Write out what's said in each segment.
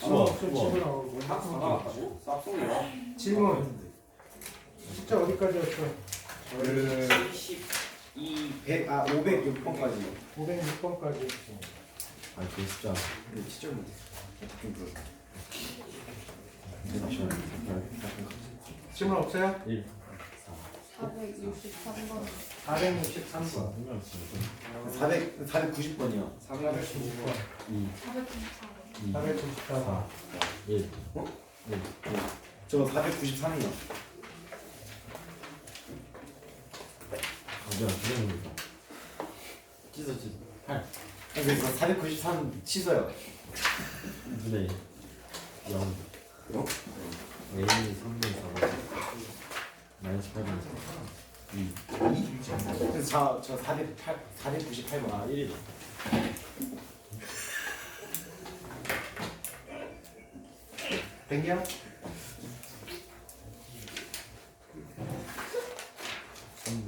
수업, 수업. 싹송이요? 질문. 숫자 어디까지였어? 그 72, 100, 아 506번까지 506번까지. 아, 그 숫자. 근데 시절 못했어 좀 그렇다 잠시만요. 질문 없어요? 1. 463번 463번. 한명 있으면 400, 490번이요 490번. 2, 494번 2, 494번. 1. 어? 1. 저 493이요 아, 미안, 부정입니다. 찢어, 찢어. 8. 근데 저493 취소요 분의 0. 어? A 3분 4번. 마이너스 8분 4. 2. 2? 그래서 저, 저 408, 498번 아, 1이다. 된겨?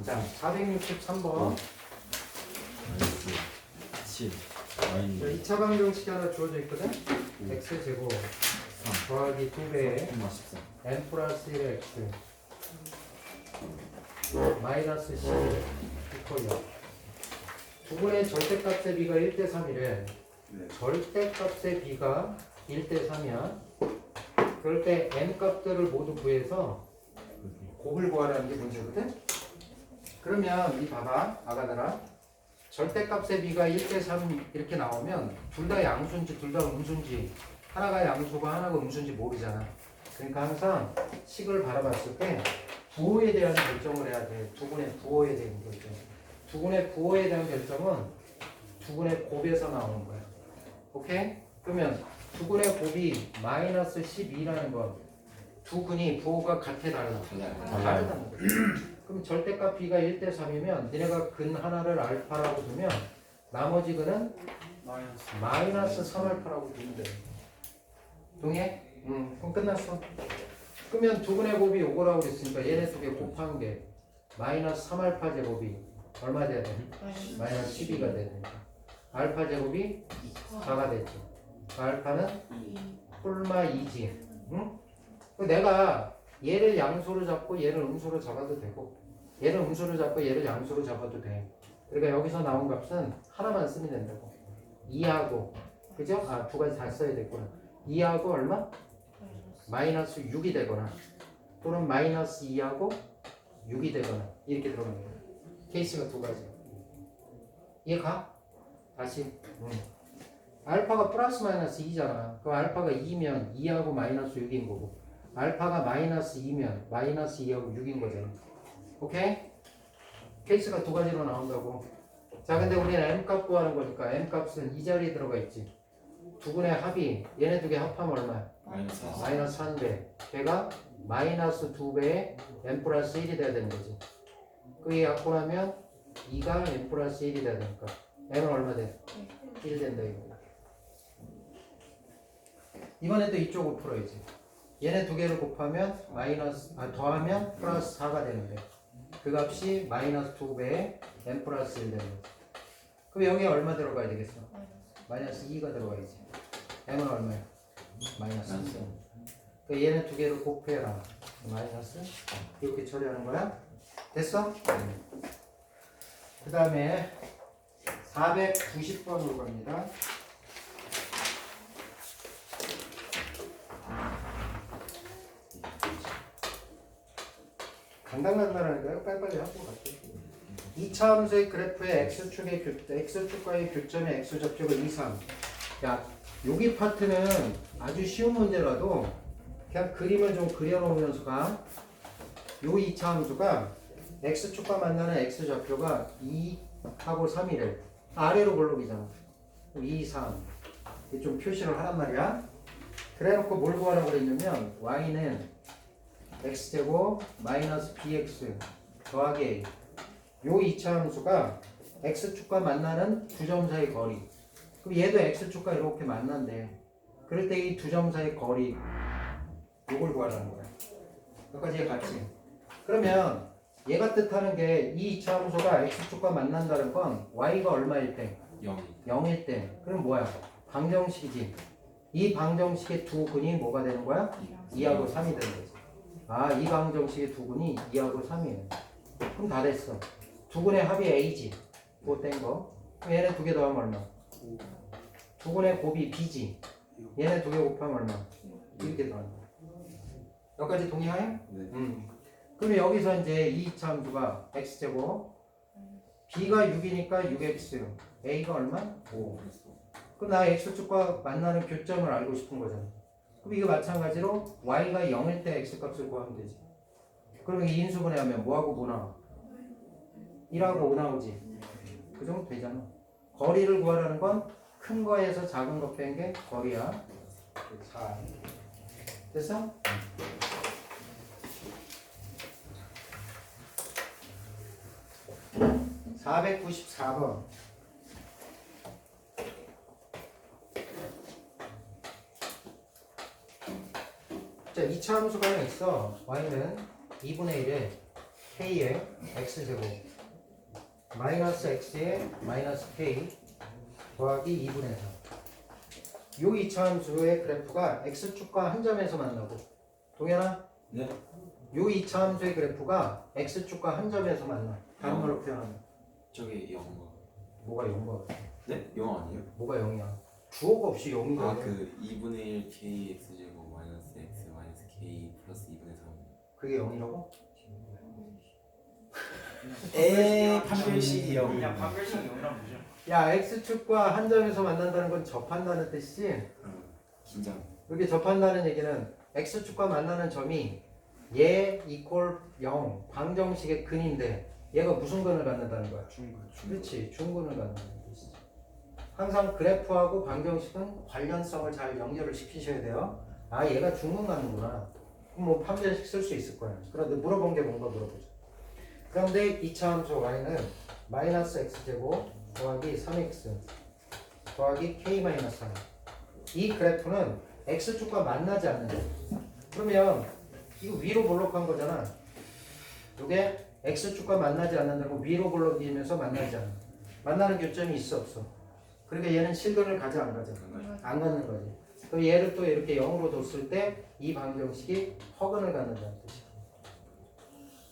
자, 463번. 마이너스 7. 자, 마이너스 2차 방정식이 하나 주어져 있거든? x 제곱 3. 더하기 2배의 14. n 플러스 1의 x 마이너스 10 이퀄이야. 두 분의 절대값의 비가 1대 3이래. 네. 절대값의 비가 1대 3이야. 그럴 때 n 값들을 모두 구해서 곱을 구하라는 게 문제거든? 그러면 이 봐봐, 아가들아. 절대값의 비가 1대 3 이렇게 나오면 둘 다 양수인지 둘 다 음수인지 하나가 양수고 하나가 음수인지 모르잖아. 그러니까 항상 식을 바라봤을 때 부호에 대한 결정을 해야 돼. 두분의 부호에 대한 결정. 두분의 부호에 대한 결정은 두분의 곱에서 나오는 거야. 오케이? 그러면 두근의 곱이 마이너스 12라는 건 두 근이 부호가 같아 다르다. 달라요. 그럼 절대값 b가 1대 3이면 니네가 근 하나를 알파라고 두면 나머지 근은 마이너스 3알파라고 두면 돼. 동해? 응. 그럼 끝났어. 그러면 두 근의 곱이 요거라고 그랬으니까 얘네 두개 곱한 게 마이너스 3알파 제곱이 얼마 돼야 돼? 마이너스 12가 돼야 되니까. 알파 제곱이 4가 됐죠. 알파는 뿔마 2지. 응? 그 내가 얘를 양수로 잡고 얘를 음수로 잡아도 되고 얘를 음수로 잡고 얘를 양수로 잡아도 돼. 그러니까 여기서 나온 값은 하나만 쓰면 된다고. 2하고 그죠? 아 두 가지 다 써야 되구나. 2하고 얼마? 마이너스 6이 되거나 또는 마이너스 2하고 6이 되거나 이렇게 거야. 케이스가 두 가지. 이해가? 다시. 응. 알파가 플러스 마이너스 2잖아. 그럼 알파가 2면 2하고 마이너스 6인 거고. 알파가 마이너스 2면 마이너스 2하고 6인 거잖아. 오케이? 케이스가 두 가지로 나온다고. 자, 근데 우리는 m 값 구하는 거니까 m 값은 이 자리에 들어가 있지. 두 분의 합이 얘네 두 개 합하면 얼마야? 마이너스 마이너스 1배. 걔가 마이너스 2배의 m 플러스 1이 돼야 되는 거지. 그게 갖고 나면 2가 m 플러스 1이 돼야 되니까. m은 얼마 돼? 1 된다 이거. 이번에 또 이쪽을 풀어야지. 얘네 두 개를 곱하면 마이너스 아 더하면 플러스 4가 되는데 그 값이 마이너스 2배의 m 플러스 1 되는 거지. 그럼 여기 얼마 들어가야 되겠어? 마이너스 2가 들어가야지. m은 얼마야? 마이너스 2. 그 얘네 두 개를 곱해라. 마이너스 이렇게 처리하는 거야. 됐어? 그 다음에 490번으로 갑니다. 간당간당하니까요. 빨리빨리 하고 갈게요. 2차 함수의 그래프의 x축의 교, x축과의 교점의 x좌표가 2, 3. 야, 여기 파트는 아주 쉬운 문제라도 그냥 그림을 좀 그려놓으면서 가. 요 2차 함수가 x축과 만나는 x좌표가 2하고 3이래. 아래로 볼록이잖아. 2, 3. 이좀 표시를 하란 말이야. 그래놓고 뭘 구하라고 그랬냐면 y는 x제곱 마이너스 bx 더하기 a 요 2차 함수가 x축과 만나는 두 점 사이 거리 그럼 얘도 x축과 이렇게 만난대 그럴 때 이 두 점 사이 거리 요걸 구하라는 거야 여기까지 같이 그러면 얘가 뜻하는 게 이 2차 함수가 x축과 만난다는 건 y가 얼마일 때 0이 0일 때 그럼 뭐야? 방정식이지. 이 방정식의 두 근이 뭐가 되는 거야? 2하고 3이 되는 거지. 아, 이 방정식의 두 근이 2하고 3이에요. 그럼 다 됐어. 두 근의 합이 A지. 뗀 거. 얘네 두 개 더하면 얼마? 두 근의 곱이 B지. 얘네 두 개 곱하면 얼마? 이렇게 더하는 거. 여기까지 동의하여? 네. 음. 그럼 여기서 이제 이 함수가 x제곱 b가 6이니까 6x a가 얼마? 5 그럼 나 x축과 만나는 교점을 알고 싶은 거잖아 그럼 이거 마찬가지로 y가 0일 때 x값을 구하면 되지 그러면 이 인수분해하면 뭐하고 뭐 나와? 1하고 5 나오지 그 정도 되잖아 거리를 구하라는 건 큰 거에서 작은 거 뺀 게 거리야 4 됐어? 494번. 자, 2차 함수가 하나 있어. y는 2분의 1에 k의 x제곱 마이너스 x에 마이너스 k 더하기 2분의 4. 요 2차 함수의 그래프가 x축과 한 점에서 만나고 동현아? 네. 요 2차 함수의 그래프가 x축과 한 점에서 만나. 다른 말로 표현하면 저게 0가 뭐가 0가 네? 0 아니에요? 뭐가 0이야? 주어가 없이 0이야. 아그 2분의 1 k x 제곱 마이너스 x 마이너스 k 플러스 2분의 3 그게 0이라고? 에 판별식이요. 그냥 판별식 용이랑 보죠. 야, x축과 한 점에서 만난다는 건 접한다는 뜻이지. 긴장 여기 접한다는 얘기는 x축과 만나는 점이 얘 이퀄 0 방정식의 근인데 얘가 무슨 근을 갖는다는 거야? 중간 그렇지, 중근을 갖는다는 뜻이지. 항상 그래프하고 방정식은 관련성을 잘 연결을 시키셔야 돼요. 아, 얘가 중근 갖는구나. 그럼 뭐 판별식 쓸 수 있을 거야. 그런데 물어본 게 뭔가 물어보죠. 그런데 2차 함수 y는 마이너스 x제곱 더하기 3x 더하기 k 마이너스 3. 이 그래프는 x축과 만나지 않는다. 그러면 이거 위로 볼록한 거잖아. 이게 x축과 만나지 않는다고 위로 볼록이면서 만나지 않아. 만나는 교점이 있어 없어. 그러니까 얘는 실근을 가져 안 가져? 안 갖는 거지. 그럼 얘를 또 이렇게 0으로 뒀을 때이 방정식이 허근을 갖는다는 뜻이야.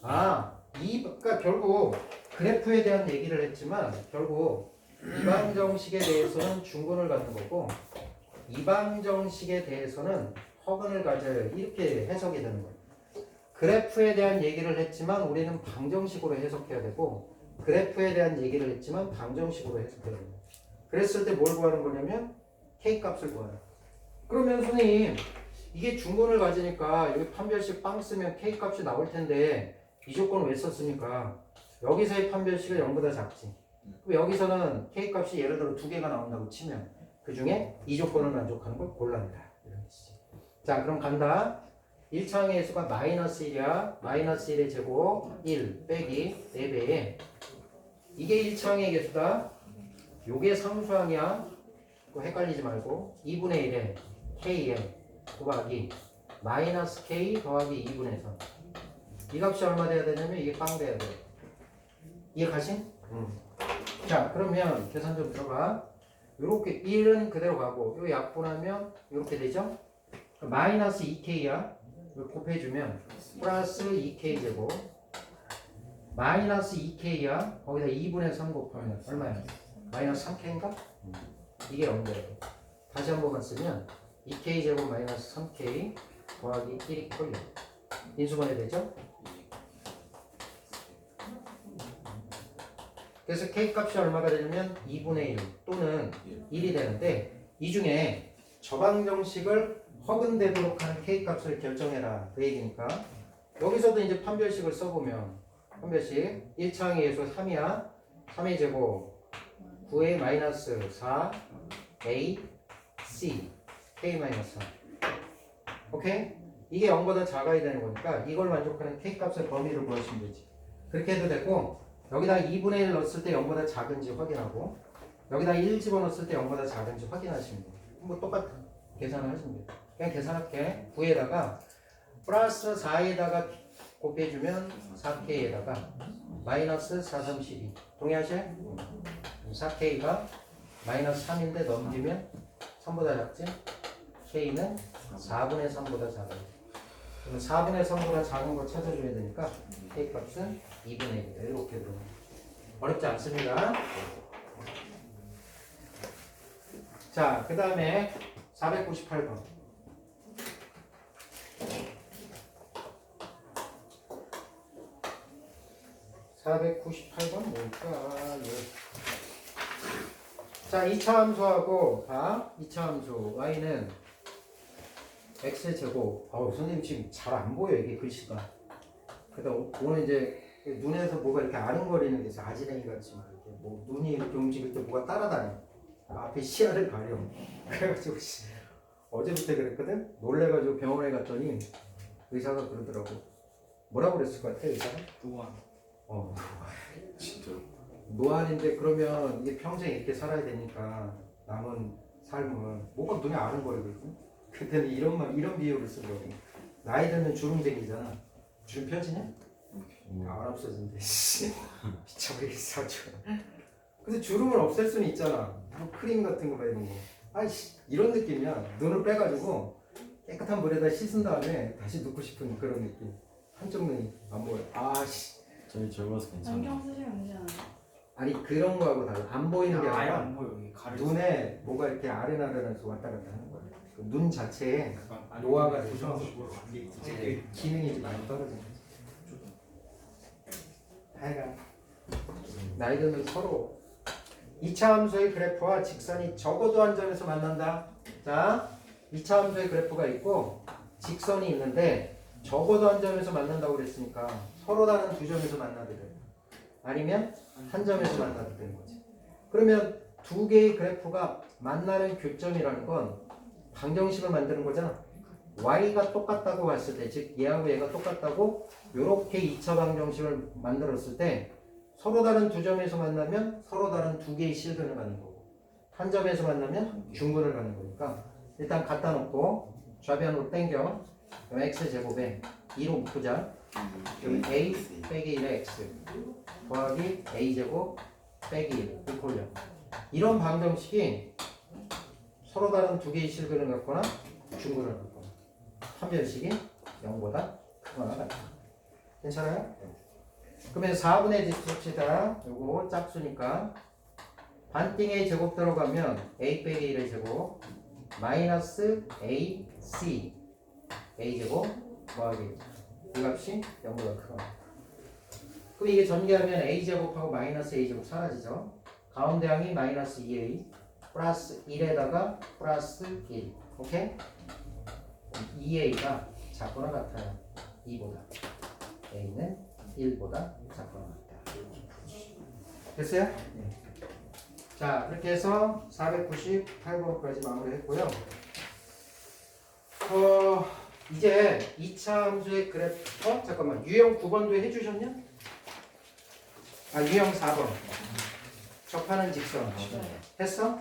아, 이 그러니까 결국 그래프에 대한 얘기를 했지만 결국 이 방 정식에 대해서는 중근을 갖는 거고 이 방 정식에 대해서는 허근을 가져야 이렇게 해석이 되는 거예요. 그래프에 대한 얘기를 했지만 우리는 방정식으로 해석해야 되고 그래프에 대한 얘기를 했지만 방정식으로 해석해야 돼요. 그랬을 때 뭘 구하는 거냐면 k 값을 구하라. 그러면 선생님 이게 중근을 가지니까 여기 판별식 빵 쓰면 k 값이 나올 텐데 이 조건을 왜 썼습니까? 여기서의 판별식은 0보다 작지. 그럼 여기서는 k 값이 예를 들어 두 개가 나온다고 치면 그 중에 이 조건을 만족하는 걸 골라내라. 이런 뜻이지. 자 그럼 간다. 1차항의 수가 마이너스 1이야. 마이너스 1의 제곱 1 빼기 4배에 이게 1차항의 개수다. 요게 상수항이야. 그거 헷갈리지 말고 2분의 1에 k에 곱하기 마이너스 k 더하기 2분의 3. 이 값이 얼마 돼야 되냐면 이게 빵 돼야 돼. 이해 가신? 응. 자 그러면 계산 좀 들어가. 요렇게 1은 그대로 가고 요 약분하면 이렇게 되죠? 마이너스 2k야. 이거 곱해주면 플러스 2k 제곱 마이너스 2k야. 거기다 2분의 3 곱하면 얼마야? 마이너스 3k인가? 이게 0돼. 다시 한 번만 쓰면 2k 제곱 마이너스 3k 더하기 1이 콜려. 인수분해 되죠? 그래서 k 값이 얼마가 되냐면 2분의 1 또는 1이 되는데 이 중에 저방정식을 허근되도록 하는 k 값을 결정해라. 그 얘기니까. 여기서도 이제 판별식을 써보면 판별식 1차항에서 3이야. 3의 제곱 9의 마이너스 4 a c k 마이너스 3 오케이? 이게 0보다 작아야 되는 거니까 이걸 만족하는 k 값의 범위를 구하시면 되지. 그렇게 해도 되고 여기다 2분의 1 넣었을 때 0보다 작은지 확인하고 여기다 1 집어넣었을 때 0보다 작은지 확인하시면 돼요. 뭐 똑같은 계산을 하시면 돼요. 그냥 계산할게. 9에다가 플러스 4에다가 곱해주면 4K에다가 마이너스 4, 3, 12 동의하실? 4K가 마이너스 3인데 넘기면 3보다 작지? K는 4분의 3보다 작아요. 그럼 4분의 3보다 작은 거 찾아줘야 되니까 K 값은 2분의 1이다. 이렇게 들어. 어렵지 않습니다. 자, 그 다음에 498번. (498번) 뭘까? 예. 자, 2차 함수하고 봐. 2차 함수 y는 x 제곱. 아우 선생님 지금 잘 안 보여 이게 글씨가. 그래도 오늘 이제 눈에서 뭐가 이렇게 아른거리는 게 있어. 아지랭이 막 이렇게 뭐 눈이 이렇게 움직일 때 뭐가 따라다녀. 앞에 시야를 가려. 그래가지고 씨, 어제부터 그랬거든. 놀래가지고 병원에 갔더니 의사가 그러더라고. 뭐라고 그랬을 것 같아 의사가? 또한 어. 진짜 노안인데 그러면 이게 평생 이렇게 살아야 되니까 남은 삶은 뭐가 눈에 아른거리거든. 그때는 이런 말 이런 비유를 쓰거든. 나이 들면 주름쟁이잖아. 주름 펴지냐? 안 없어진대. 씨. 미쳐버리겠어 아주. 근데 주름을 없앨 수는 있잖아. 뭐 크림 같은 거 바르는 거. 아이씨 이런 느낌이야. 눈을 빼가지고 깨끗한 물에다 씻은 다음에 다시 넣고 싶은 그런 느낌. 한쪽 눈이 안 보여. 아씨. 저희 젊어서 괜찮아 안경 쓰시면 되지 않아요? 아니 그런 거하고 달라. 안 보이는 게 아예 아니라 안 보여 눈에 뭐가 이렇게 아른아른해서 왔다 갔다 하는 거야. 그눈 자체에 노화가 돼서 이제 기능이 좀 많이 떨어지는. 하여간 나이 들면 서로 2차 함수의 그래프와 직선이 적어도 한 점에서 만난다. 자, 2차 함수의 그래프가 있고 직선이 있는데 적어도 한 점에서 만난다고 그랬으니까 서로 다른 두 점에서 만나게 돼. 아니면 한 점에서 만나게 되는 거지. 그러면 두 개의 그래프가 만나는 교점이라는 건 방정식을 만드는 거잖아. y가 똑같다고 봤을 때, 즉 얘하고 얘가 똑같다고 이렇게 2차 방정식을 만들었을 때 서로 다른 두 점에서 만나면 서로 다른 두 개의 실근을 갖는 거고 한 점에서 만나면 중근을 갖는 거니까 일단 갖다 놓고 좌변으로 당겨. 그럼 x 제곱에 2로 묶자. 그럼 a 빼기 1의 x 더하기 a 제곱 빼기 1 이렇게 올려. 이런 방정식이 서로 다른 두 개의 실근을 갖거나 중근을 갖거나 한 변식이 0보다 크거나 같다 괜찮아요? 그러면 4분의 집 씁시다. 요거 짝수니까 반띵의 제곱 들어가면 a 빼기 1의 제곱 마이너스 ac a 제곱 더하기 이 값이 0보다 크거나. 그럼 이게 전개하면 a 제곱하고 마이너스 a 제곱 사라지죠? 가운데 항이 마이너스 2a 플러스 1에다가 플러스 1 오케이? 2a가 작거나 같아요 2보다 a는 1보다 작거나 같다 됐어요? 네. 자 그렇게 해서 498번까지 마무리했고요 어 이제 2차 함수의 그래프 어 잠깐만 유형 9번도 해주셨냐? 아 유형 4번 접하는 직선 했어?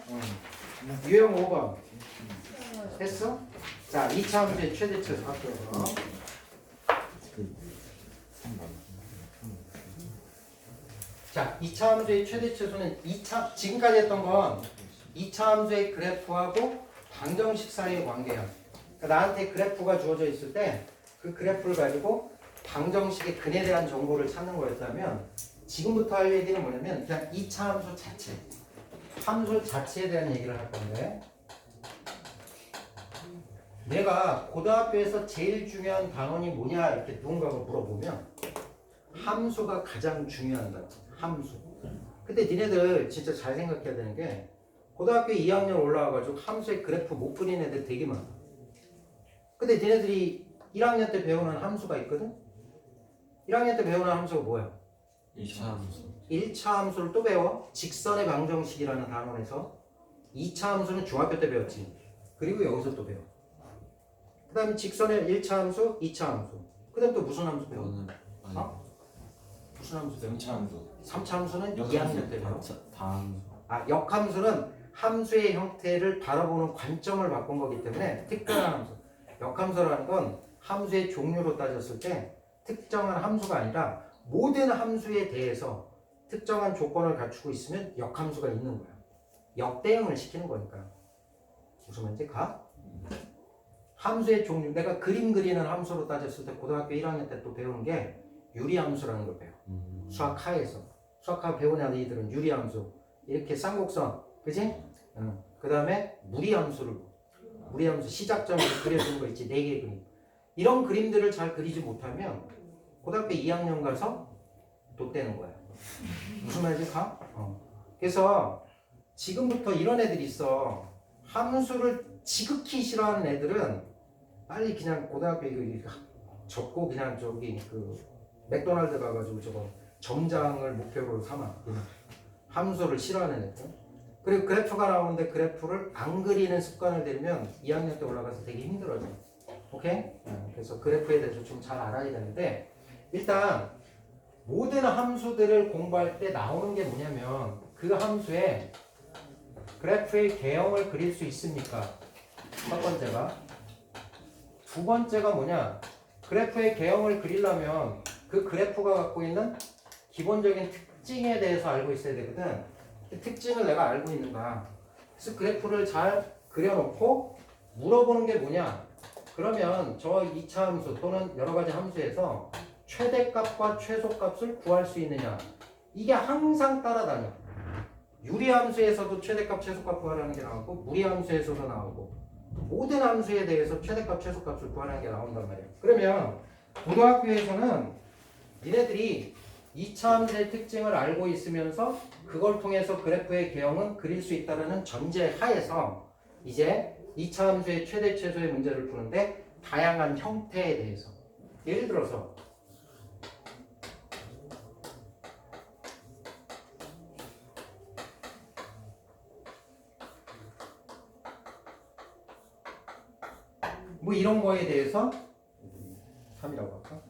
유형 5번 했어? 자 2차 함수의 최대치에서 그럼. 자, 2차 함수의 최대 최소는 2차 지금까지 했던 건 2차 함수의 그래프하고 방정식 사이의 관계야. 그러니까 나한테 그래프가 주어져 있을 때 그 그래프를 가지고 방정식의 근에 대한 정보를 찾는 거였다면 지금부터 할 얘기는 뭐냐면 그냥 2차 함수 자체, 함수 자체에 대한 얘기를 할 건데 내가 고등학교에서 제일 중요한 단원이 뭐냐 이렇게 누군가가 물어보면 함수가 가장 중요하다. 함수. 근데 니네들 진짜 잘 생각해야 되는 게 고등학교 2학년 올라와가지고 함수의 그래프 못 그리는 애들 되게 많아. 근데 니네들이 1학년 때 배우는 함수가 있거든? 1학년 때 배우는 함수가 뭐야? 2차 함수 1차 함수를 또 배워. 직선의 방정식이라는 단원에서 2차 함수는 중학교 때 배웠지. 그리고 여기서 또 배워. 그 다음에 직선의 1차 함수, 2차 함수. 그 다음 또 무슨 함수 배워? 이거는 아니 어? 무슨 함수 배워? 3차 함수 3차 함수는 2학년 때 배워. 다음 아, 역함수는 함수의 형태를 바라보는 관점을 바꾼 거기 때문에 특별한 함수. 역함수라는 건 함수의 종류로 따졌을 때 특정한 함수가 아니라 모든 함수에 대해서 특정한 조건을 갖추고 있으면 역함수가 있는 거야. 역대응을 시키는 거니까. 무슨 말인지 가? 함수의 종류. 내가 그림 그리는 함수로 따졌을 때 고등학교 1학년 때 또 배우는 게 유리함수라는 걸 배워. 음. 수학하에서. 수학하 배우는 아이들은 유리함수. 이렇게 쌍곡선. 그지? 응. 그 다음에 무리함수를. 무리함수 시작점으로 그려주는 거 있지. 네 개 그림. 이런 그림들을 잘 그리지 못하면 고등학교 2학년 가서 돛대는 거야. 무슨 말인지 가? 어. 그래서 지금부터 이런 애들이 있어. 함수를 지극히 싫어하는 애들은 빨리 그냥 고등학교 이거 접고 그냥 저기 그 맥도날드 가가지고 저거 점장을 목표로 삼아 그냥 함수를 싫어하는 애들. 그리고 그래프가 나오는데 그래프를 안 그리는 습관을 들이면 2학년 때 올라가서 되게 힘들어져. 오케이? 어, 그래서 그래프에 대해서 좀 잘 알아야 되는데 일단 모든 함수들을 공부할 때 나오는 게 뭐냐면 그 함수에 그래프의 개형을 그릴 수 있습니까? 첫 번째가 두 번째가 뭐냐? 그래프의 개형을 그리려면 그 그래프가 갖고 있는 기본적인 특징에 대해서 알고 있어야 되거든. 그 특징을 내가 알고 있는가? 그래서 그래프를 잘 그려놓고 물어보는 게 뭐냐? 그러면 저 2차 함수 또는 여러 가지 함수에서 최대값과 최소값을 구할 수 있느냐? 이게 항상 따라다녀. 유리함수에서도 최대값, 최소값 구하라는 게 나오고 무리함수에서도 나오고 모든 함수에 대해서 최대값, 최소값을 구하라는 게 나온단 말이야. 그러면 고등학교에서는 니네들이 2차 함수의 특징을 알고 있으면서 그걸 통해서 그래프의 개형은 그릴 수 있다는 전제 하에서 이제 2차 함수의 최대 최소의 문제를 푸는데 다양한 형태에 대해서 예를 들어서 뭐 이런 거에 대해서 3이라고 할까?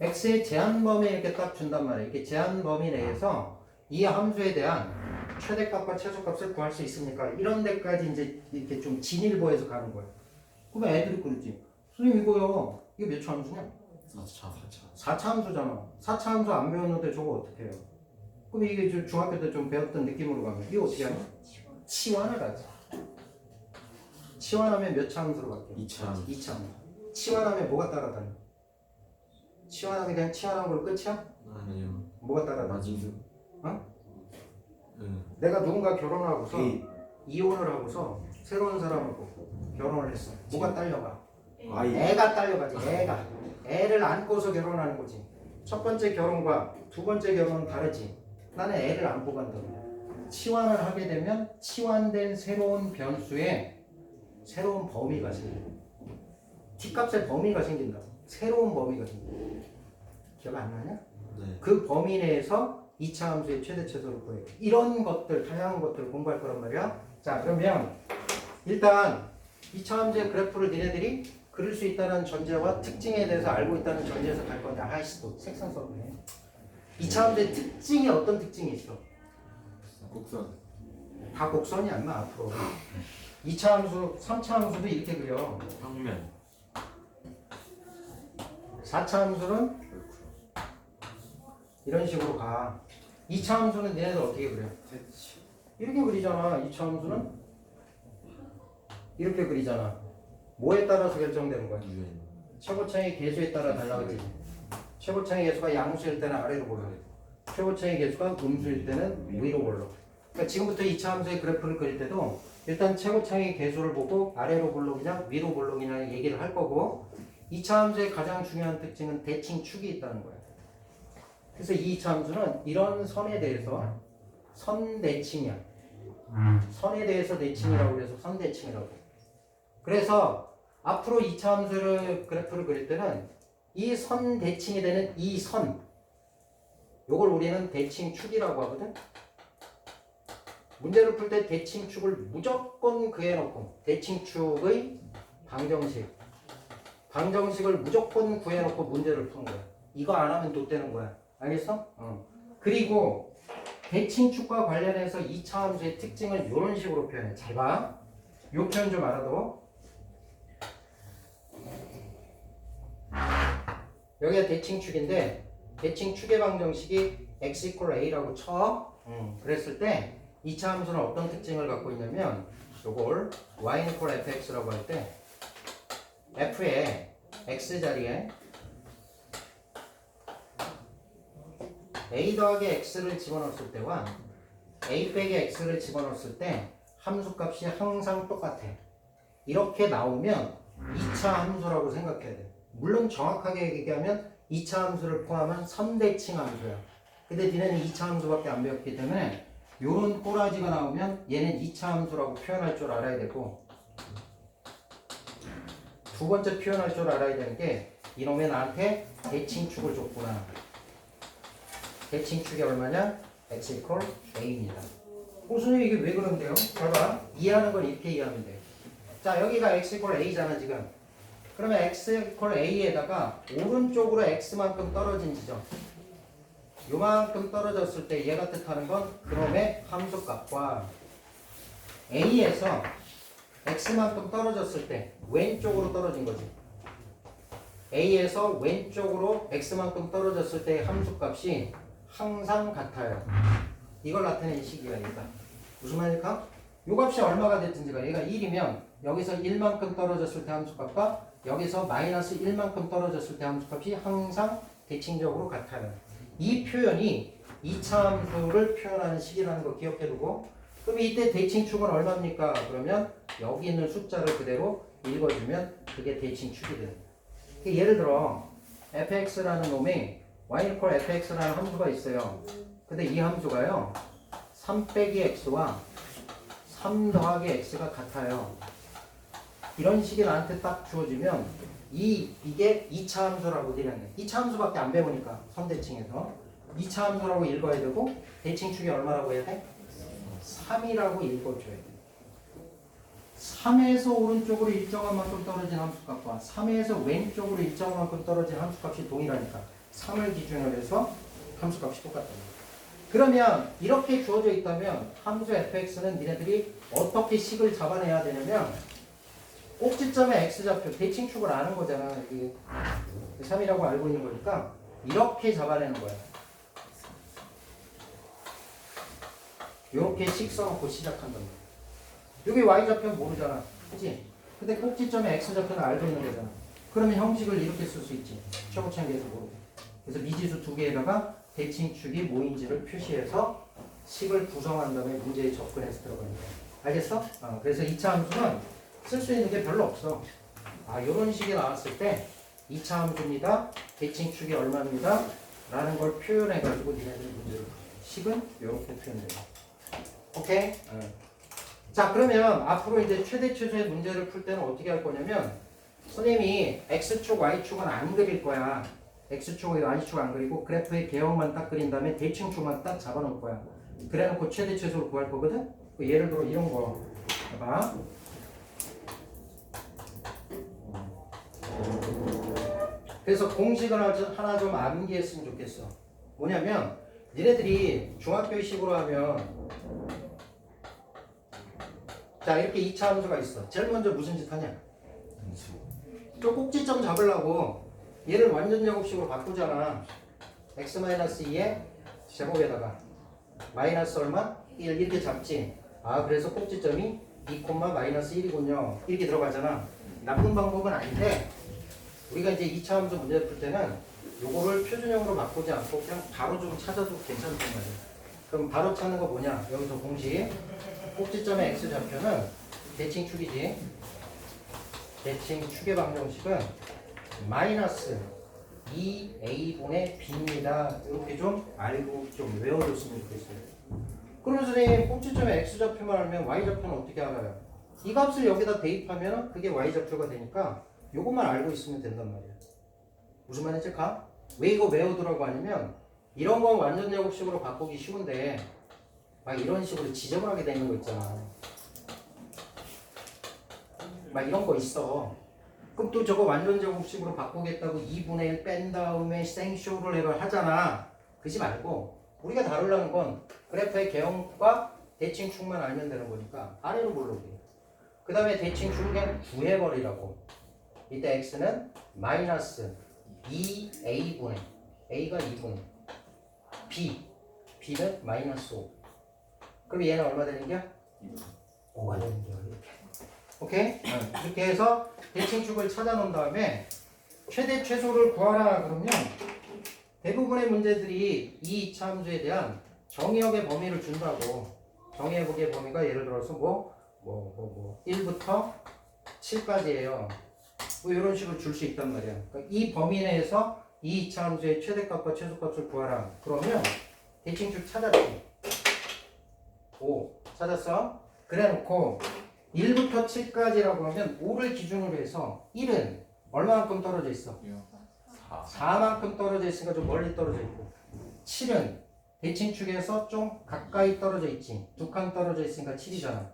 x의 제한 범위 이렇게 딱 준단 말이에요. 이렇게 제한 범위 내에서 이 함수에 대한 최대값과 최소값을 구할 수 있습니까? 이런 데까지 이제 이렇게 좀 진일보해서 가는 거예요. 그러면 애들이 그러지. 선생님 이거요. 이거 몇 차 함수냐? 4차 4차 4차 함수잖아. 4차 함수 안 배웠는데 저거 어떻게 해요? 그럼 이게 좀 중학교 때 좀 배웠던 느낌으로 가면 이거 어떻게 하냐? 치환을 하지. 치환하면 몇 차 함수로 바뀌어? 2차 2차 함수. 치환하면 뭐가 따라다녀? 치환하면 그냥 치환한 걸로 끝이야? 아니요 뭐가 따라다녀? 마진수 어? 응 내가 누군가 결혼하고서 이 이혼을 하고서 새로운 사람을 보고 결혼을 했어. 뭐가 딸려가? 아이 애가 딸려가지. 애가 애를 안고서 결혼하는 거지. 첫 번째 결혼과 두 번째 결혼은 다르지. 나는 애를 안고 간다고. 치환을 하게 되면 치환된 새로운 변수에 새로운 범위가 생겨. T값의 범위가 생긴다. 새로운 범위가 생긴다. 기억 안 나냐? 네 그 범위 내에서 2차 함수의 최대 최소를 구해. 이런 것들, 다양한 것들을 공부할 거란 말이야. 자, 그러면 일단 2차 함수의 그래프를 니네들이 그릴 수 있다는 전제와 특징에 대해서 알고 있다는 전제에서 갈 건데, 아이씨, 또 색상 써보네. 2차 함수의 특징이 어떤 특징이 있어? 곡선 다 곡선이 안 나, 앞으로. 2차 함수, 3차 함수도 이렇게 그려. 평면 4차 함수는 이런 식으로 가. 2차 함수는 니네들 어떻게 그려? 이렇게 그리잖아. 2차 함수는 이렇게 그리잖아. 뭐에 따라서 결정되는 거야? 최고차의 개수에 따라 달라지지. 최고차의 개수가 양수일 때는 아래로 볼러. 최고차의 개수가 음수일 때는 위로 볼러. 그러니까 지금부터 2차 함수의 그래프를 그릴 때도 일단 최고차의 개수를 보고 아래로 볼록이냐 위로 볼록이냐 얘기를 할 거고 2차 함수의 가장 중요한 특징은 대칭 축이 있다는 거야. 그래서 이 2차 함수는 이런 선에 대해서 선대칭이야. 선에 대해서 대칭이라고 해서 선대칭이라고. 그래서 앞으로 2차 함수를 그래프를 그릴 때는 이 선 대칭이 되는 이 선, 요걸 우리는 대칭 축이라고 하거든. 문제를 풀 때 대칭 축을 무조건 그해 놓고 대칭 축의 방정식, 방정식을 무조건 구해 놓고 문제를 푸는 거야. 이거 안 하면 좆되는 거야. 알겠어? 어. 그리고 대칭축과 관련해서 2차 함수의 특징을 이런 식으로 표현해. 잘 봐. 요 표현 좀 알아둬. 여기가 대칭축인데 대칭축의 방정식이 x equal a라고 쳐. 음, 그랬을 때 2차 함수는 어떤 특징을 갖고 있냐면 요걸 y equal fx라고 할 때 f의 x 자리에 a 더하기 x를 집어넣었을 때와 a 빼기 x를 집어넣었을 때 함수값이 항상 똑같아. 이렇게 나오면 2차 함수라고 생각해야 돼. 물론 정확하게 얘기하면 2차 함수를 포함한 3대칭 함수야. 근데 니네는 2차 함수밖에 안 배웠기 때문에 요런 꼬라지가 나오면 얘는 2차 함수라고 표현할 줄 알아야 되고 두 번째 표현할 줄 알아야 되는 게 이놈의 나한테 대칭축을 줬구나. 대칭축이 얼마냐? x equal a입니다. 호수님 이게 왜 그런데요? 봐봐. 이해하는 건 이렇게 이해하면 돼. 자 여기가 x equal a잖아 지금. 그러면 x equal a에다가 오른쪽으로 x만큼 떨어진 지점. 요만큼 떨어졌을 때 얘가 뜻하는 건 그놈의 함수값과 a에서 x만큼 떨어졌을 때 왼쪽으로 떨어진 거지. a에서 왼쪽으로 x만큼 떨어졌을 때 함수값이 항상 같아요. 이걸 식이야, 얘가. 무슨 말일까? 요 값이 얼마가 됐든지 가 얘가 1이면 여기서 1만큼 떨어졌을 때 함수값과 여기서 마이너스 1만큼 떨어졌을 때 함수값이 항상 대칭적으로 같아요. 이 표현이 2차 함수를 표현하는 식이라는 거 기억해두고 그럼 이때 대칭축은 얼마입니까? 그러면 여기 있는 숫자를 그대로 읽어주면 그게 대칭축이 됩니다. 그러니까 예를 들어 fx라는 놈이 y equal fx라는 함수가 있어요. 근데 이 함수가요 3 빼기 x와 3 더하기 x가 같아요. 이런 식이 나한테 딱 주어지면 이 이게 2차 함수라고 되는 2차 함수밖에 안 배우니까 선대칭에서 2차 함수라고 읽어야 되고 대칭축이 얼마라고 해야 돼? 3이라고 읽어줘야 돼. 3에서 오른쪽으로 일정한 만큼 떨어진 함수값과 3에서 왼쪽으로 일정한 만큼 떨어진 함수값이 동일하니까 3을 기준으로 해서 함수값이 똑같다. 그러면 이렇게 주어져 있다면 함수 fx는 니네들이 어떻게 식을 잡아내야 되냐면 꼭지점의 x좌표 대칭축을 아는 거잖아. 이게 3이라고 알고 있는 거니까 이렇게 잡아내는 거야. 이렇게 식 써놓고 시작한단 말이야. 여기 y좌표 모르잖아. 그치? 근데 꼭지점의 x좌표는 알고 있는 거잖아. 그러면 형식을 이렇게 쓸 수 있지. 최고창기에서 모르고. 그래서 미지수 두 개에다가 대칭축이 뭐인지를 표시해서 식을 구성한 다음에 문제에 접근해서 들어가는 거야. 알겠어? 어, 그래서 2차 함수는 쓸 수 있는 게 별로 없어. 아, 요런 식이 나왔을 때 2차 함수입니다. 대칭축이 얼마입니다. 라는 걸 표현해가지고 니네들이 문제를. 식은 이렇게 표현돼요. 오케이? 어. 자, 그러면 앞으로 이제 최대 최소의 문제를 풀 때는 어떻게 할 거냐면 선생님이 X축, Y축은 안 그릴 거야. X축, Y축 안 그리고 그래프의 개형만 딱 그린 다음에 대칭축만 딱 잡아놓을 거야. 그래놓고 최대 최소를 구할 거거든? 그 예를 들어 이런 거. 봐봐. 그래서 공식을 하나 좀- 암기했으면 좋겠어. 뭐냐면 니네들이 중학교식으로 하면 자 이렇게 2차 함수가 있어. 제일 먼저 무슨 짓 하냐? 저 꼭지점 잡으려고 얘를 완전 제곱식으로 바꾸잖아. x-2의 제곱에다가 마이너스 얼마? 1 이렇게 잡지. 아 그래서 꼭지점이 2, 마이너스 1이군요. 이렇게 들어가잖아. 나쁜 방법은 아닌데 우리가 이제 2차 함수 문제 풀 때는 요거를 표준형으로 바꾸지 않고 그냥 바로 좀 찾아도 괜찮단 말이야. 그럼 바로 찾는 거 뭐냐? 여기서 공식 꼭지점의 x 좌표는 대칭축이지. 대칭축의 방정식은 마이너스 2a분의 b입니다. 이렇게 좀 알고 좀 외워줬으면 좋겠어요. 그럼 선생님 꼭지점의 x 좌표만 알면 y 좌표는 어떻게 알아요? 이 값을 여기다 대입하면 그게 y 좌표가 되니까 요것만 알고 있으면 된단 말이야. 무슨 말인지 가? 왜 이거 외우더라고 하냐면 이런 건 완전 제곱식으로 바꾸기 쉬운데 막 이런 식으로 지저분하게 되는 거 있잖아. 막 이런 거 있어. 그럼 또 저거 완전 제곱식으로 바꾸겠다고 2분의 1 뺀 다음에 생쇼를 해를 하잖아. 그지 말고 우리가 다루려는 건 그래프의 개형과 대칭축만 알면 되는 거니까 아래로 모르게. 그 다음에 대칭축을 그냥 구해버리라고. 이때 x는 마이너스 2a분의 a가 2분의 b. b는 마이너스 5 그럼 얘는 얼마 되는 겨? 5가 되는 겨 이렇게. 오케이? 이렇게 해서 대칭축을 찾아놓은 다음에 최대 최소를 구하라 그러면 대부분의 문제들이 이 이차함수에 대한 정의역의 범위를 준다고. 정의역의 범위가 예를 들어서 뭐 뭐 뭐 뭐 1부터 7까지예요 뭐 이런 식으로 줄 수 있단 말이야. 그러니까 이 범위 내에서 이 이차함수의 최대값과 최소값을 구하라. 그러면 대칭축 찾았지. 5 찾았어? 그래 놓고 1부터 7까지라고 하면 5를 기준으로 해서 1은 얼마만큼 떨어져 있어? 4 4만큼 떨어져 있으니까 좀 멀리 떨어져 있고. 7은 대칭축에서 좀 가까이 떨어져 있지. 두 칸 떨어져 있으니까 7이잖아.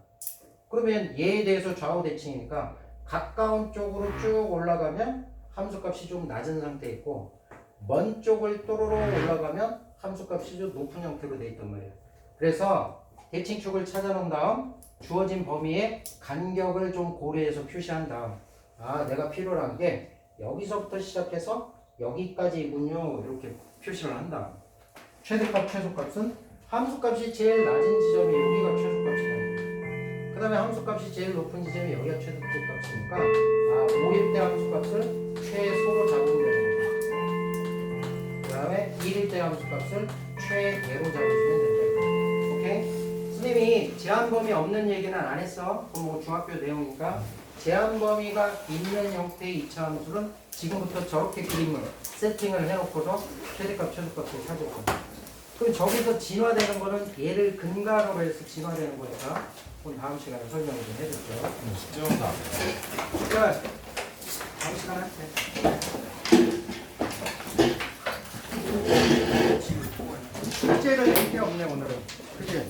그러면 얘에 대해서 좌우 대칭이니까 가까운 쪽으로 쭉 올라가면 함수값이 좀 낮은 상태 있고 먼 쪽을 또로로 올라가면 함수값이 좀 높은 형태로 돼 있단 말이야 그래서 대칭축을 찾아놓은 다음 주어진 범위의 간격을 좀 고려해서 표시한 다음 아 내가 필요로 한게 여기서부터 시작해서 여기까지군요. 이렇게 표시를 한다. 최대값, 최소값은 함수값이 제일 낮은 지점이 여기가 최소값이다. 그 다음에 함수값이 제일 높은 지점이 여기가 최소값이니까 아, 5일 때 함수값을 최소로 잡으면 되는 거야. 그 다음에 1일 때 함수값을 최예로 잡으시면 된다. 오케이? 선생님이 제한 범위 없는 얘기는 안 했어. 그럼 뭐 중학교 내용이니까 제한 범위가 있는 형태의 2차 함수는 지금부터 저렇게 그림을 세팅을 해놓고서 최대값, 최소값을 찾을 거야. 그럼 저기서 진화되는 거는 얘를 근간으로 해서 진화되는 거니까 오늘 다음 시간에 설명을 좀 해줄게요. 숙제온다 그러니까 다음 시간에 할게. 숙제를 낼게 없네 오늘은. 그치?